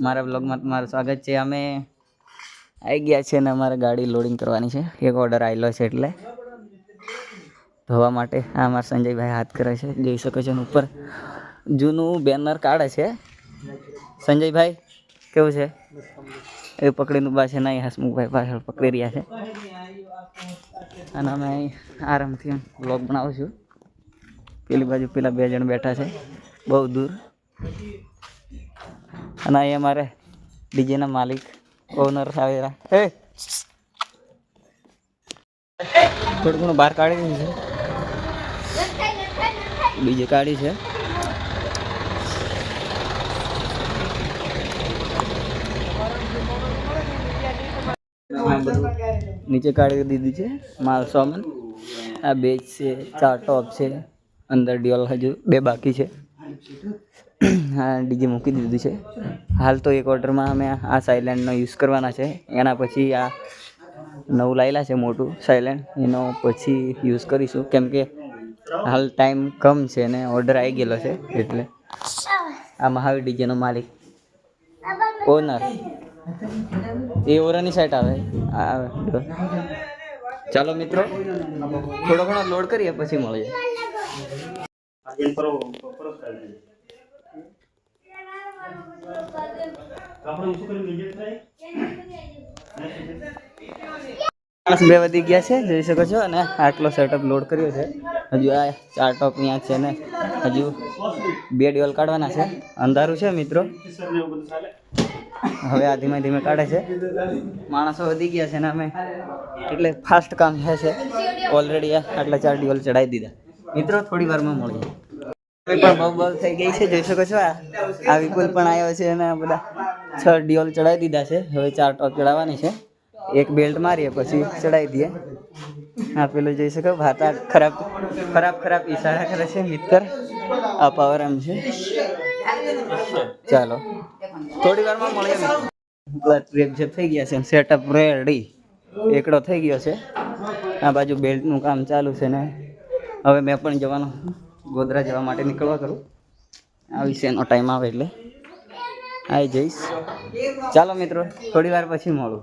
મારા બ્લોગમાં તમારું સ્વાગત છે. અમે આવી ગયા છે ને અમારે ગાડી લોડિંગ કરવાની છે. એક ઓર્ડર આવેલો છે એટલે. ધોવા માટે. આ અમારા સંજયભાઈ હાથ કરે છે. જોઈ શકો છો ઉપર જૂનું બેનર કાઢે છે. સંજયભાઈ, કેવું છે? એ પકડીને ઊભા છે નહીં હસમુખભાઈ પાછળ પકડી રહ્યા છે. અને અમે અહીં આરામથી બ્લોગ બનાવું છું. પેલી બાજુ પેલા બે જણ બેઠા છે. બહુ દૂર. અને અહીંયા મારે ડીજેના માલિક ઓનર આવેલા હે થોડું ઘણું બહાર કાઢી દીધું છે. ડીજે કાઢી છે. નીચે કાઢી દીધી છે, માલ, સામાન. આ બેચ છે, ચાર ટોપ છે, અંદર ડિયોલ હજુ બે બાકી છે. હા, ડીજે મૂકી દીધું છે. હાલ તો એક ઓર્ડરમાં અમે આ સાયલેન્ડનો યુઝ કરવાના છે. એના પછી આ નવું લાવેલા છે મોટું સાયલેન્ટ એનો પછી યુઝ કરીશું. કેમ કે હાલ ટાઈમ કમ છે ને ઓર્ડર આવી ગયેલો છે, એટલે આ મહાવીર ડીજેનો માલિક. ઓનર એ ઓરાની સાઈટ આવે. ચાલો મિત્રો, થોડો ઘણો લોડ કરીએ, પછી મળીએ. માણસ બે વધી ગયા છે, જોઈ શકો છો, અને આટલો સેટઅપ લોડ કર્યો છે. હજુ આ ચાર ટોપ અહીંયા છે ને, હજુ બે ડ્યોલ કાઢવાના છે. અંધારું છે, મિત્રો. હવે આ ધીમે ધીમે કાઢે છે. માણસો વધી ગયા છે ને અમે. એટલે ફાસ્ટ કામ થાય છે. ઓલરેડી આટલા ચાર ડિયોલ ચડાવી દીધા. મિત્રો, થોડી વારમાં મળીએ. પણ બહુ બહુ થઈ ગઈ છે, જોઈ શકો છો આ. વિપુલ પણ આવ્યો છે અને બધા છ ડિયોલ ચડાવી દીધા છે. હવે ચાર ટોપ ચડાવવાની છે. એક બેલ્ટ મારીએ, પછી ચડાવી દઈએ. આ પેલું જોઈ શકો ભાતા ખરાબ ખરાબ ખરાબ ઈશારા કરે છે મિત્ર આ પાવર એમ છે. ચાલો. થોડી વારમાં મળીએ ટ્રેપ જે થઈ ગયા છે સેટઅપ રેડી એકડો થઈ ગયો છે. આ બાજુ બેલ્ટનું કામ ચાલુ છે ને. હવે મેં પણ જવાનું ગોધરા જવા માટે નીકળવા કરું. આ વિશેનો ટાઈમ આવે એટલે. આવી જઈશ ચાલો મિત્રો, થોડી વાર પછી મળું.